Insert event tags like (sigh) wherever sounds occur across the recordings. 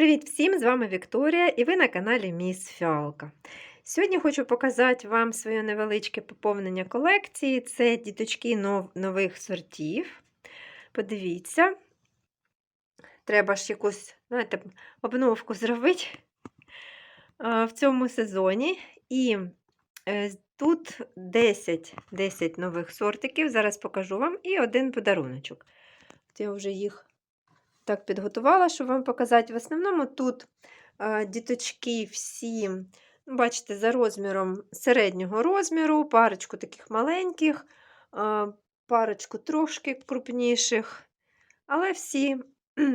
Привіт всім! З вами Вікторія і ви на каналі Міс Фіалка. Сьогодні хочу показати вам своє невеличке поповнення колекції. Це діточки нов... нових сортів. Подивіться, треба ж якусь знаєте, обновку зробити в цьому сезоні. І е, тут 10 10 нових сортиків. Зараз покажу вам і один подаруночок. Я вже їх так підготувала, щоб вам показати. В основному тут діточки всі, ну, бачите, за розміром середнього розміру, парочку таких маленьких, парочку трошки крупніших, але всі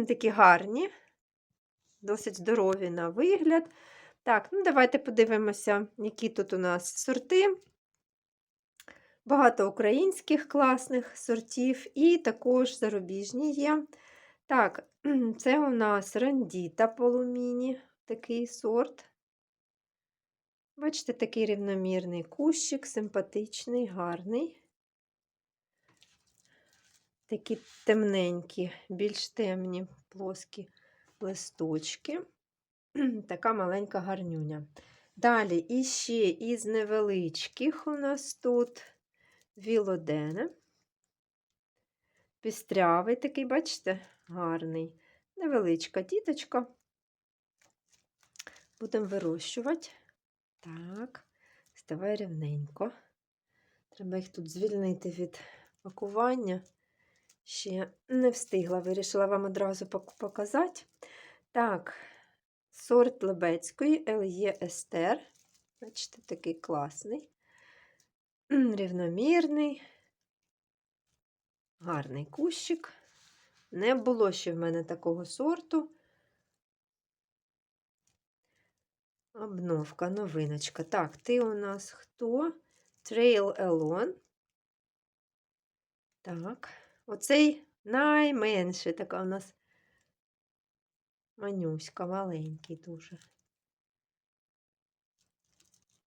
такі гарні, досить здорові на вигляд. Так, ну давайте подивимося, які тут у нас сорти. Багато українських класних сортів, і також зарубіжні є. Так, (clears throat) це у нас рандіта полуміні, такий сорт. Бачите, такий рівномірний кущик, симпатичний, гарний. Такі темненькі, більш темні плоскі листочки. (clears throat) Така маленька гарнюня. Далі іще із невеличких у нас тут вілодене. Пістрявий такий, бачите? гарний. Невеличка діточка. Будемо вирощувати. Так, ставай рівненько. Треба їх тут звільнити від пакування. Ще не встигла, вирішила вам одразу показати. Так, сорт Лебецької Л'є Естер. Бачите, такий класний, рівномірний, гарний кущик. Не було ще в мене такого сорту. Обновка, новиночка. Так, ти у нас хто? Trail Elon. Так, оцей найменший така у нас манюська, маленький дуже.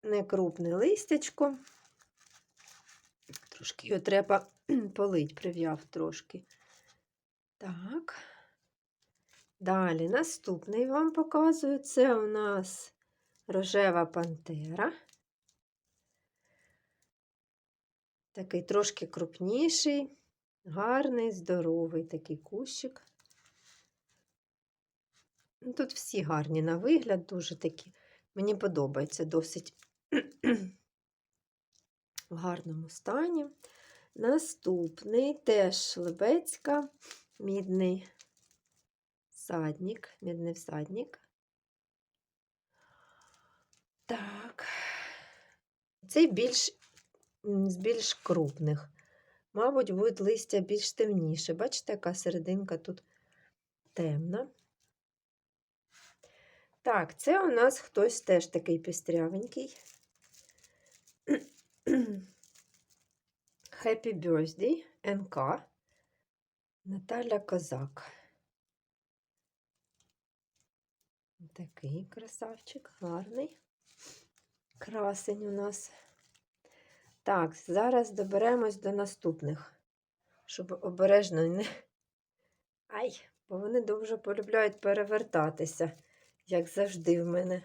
Некрупне листячко. Трошки його треба (clears throat) полить, прив'яв трошки. Так. Далі наступний вам показую. Це у нас рожева пантера. Такий трошки крупніший, гарний, здоровий такий кущик. Ну, тут всі гарні на вигляд, дуже такі. Мені подобається досить в гарному стані. Наступний теж лебецька мідний садник, мідний всадник. Так, цей більш з більш крупних. Мабуть, буде листя більш темніше. Бачите, яка серединка тут темна. Так, це у нас хтось теж такий пістрявенький. (clears throat) Happy Birthday НК. Наталя Козак. Такий красавчик, гарний. Красень у нас. Так, зараз доберемось до наступних, щоб обережно не. (laughs) Ай, бо вони дуже полюбляють перевертатися, як завжди в мене.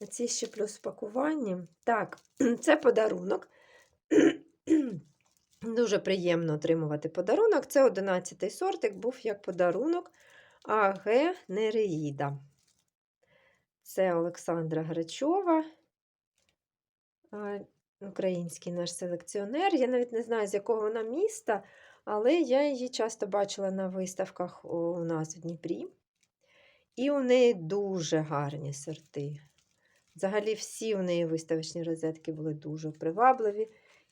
Оці ще плюс пакуванні. Так, (clears throat) це подарунок. (clears throat) Дуже приємно отримувати подарунок. Це 11-й сортик, був як подарунок АГ Нереїда. Це Олександра Грачова, український наш селекціонер. Я навіть не знаю, з якого вона міста, але я її часто бачила на виставках у нас в Дніпрі. І у неї дуже гарні сорти. Взагалі, всі у неї виставочні розетки були дуже привабливі.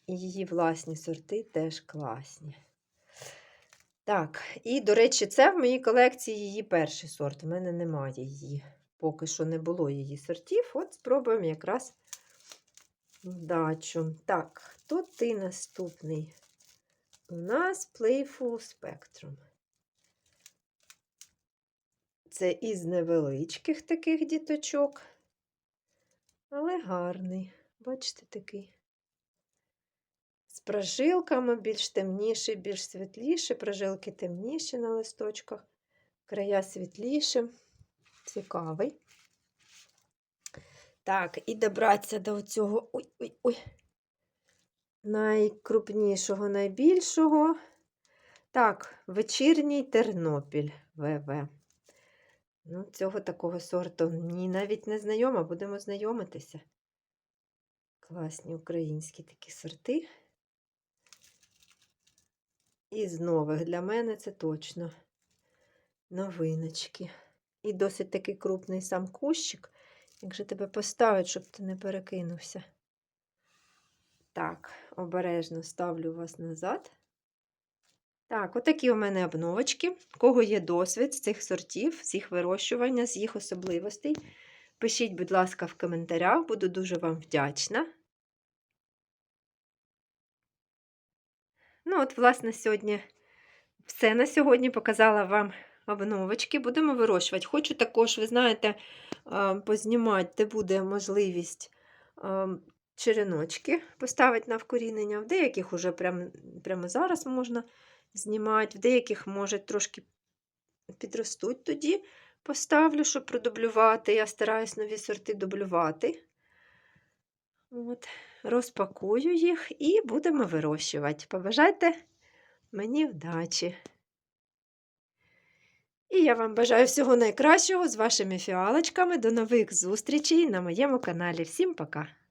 І її власні сорти теж класні. Так, і, до речі, це в моїй колекції її перший сорт. У мене немає її. Поки що не було її сортів. От спробуємо якраз вдачу. Так, хто ти наступний? У нас Playful Spectrum. Це із невеличких таких діточок, але гарний. Бачите, такий з прожилками, більш темніші, більш світліші, прожилки темніші на листочках, края світліші. цікавий. Так, і добратися до цього ой-ой-ой, найкрупнішого, найбільшого. Так, вечірній Тернопіль ВВ. Ну, цього такого сорту ні, навіть не знайома, будемо знайомитися. Класні українські такі сорти. І з нових для мене це точно новиночки. І досить такий крупний сам кущик. Як же тебе поставить, щоб ти не перекинувся? Так, обережно ставлю вас назад. Так, отакі у мене обновочки. У Кого є досвід з цих сортів, з їх вирощування, з їх особливостей. Пишіть, будь ласка, в коментарях, буду дуже вам вдячна. Ну, от, власне, сьогодні все на сьогодні показала вам обновочки. Будемо вирощувати. Хочу також, ви знаєте, познімати, де буде можливість череночки поставити на вкорінення. В деяких уже прямо, прямо зараз можна знімати, в деяких, може, трошки підростуть тоді. Поставлю, щоб продублювати. Я стараюсь нові сорти дублювати. От, розпакую їх і будемо вирощувати. Побажайте мені вдачі. І я вам бажаю всього найкращого з вашими фіалочками. До нових зустрічей на моєму каналі. Всім пока!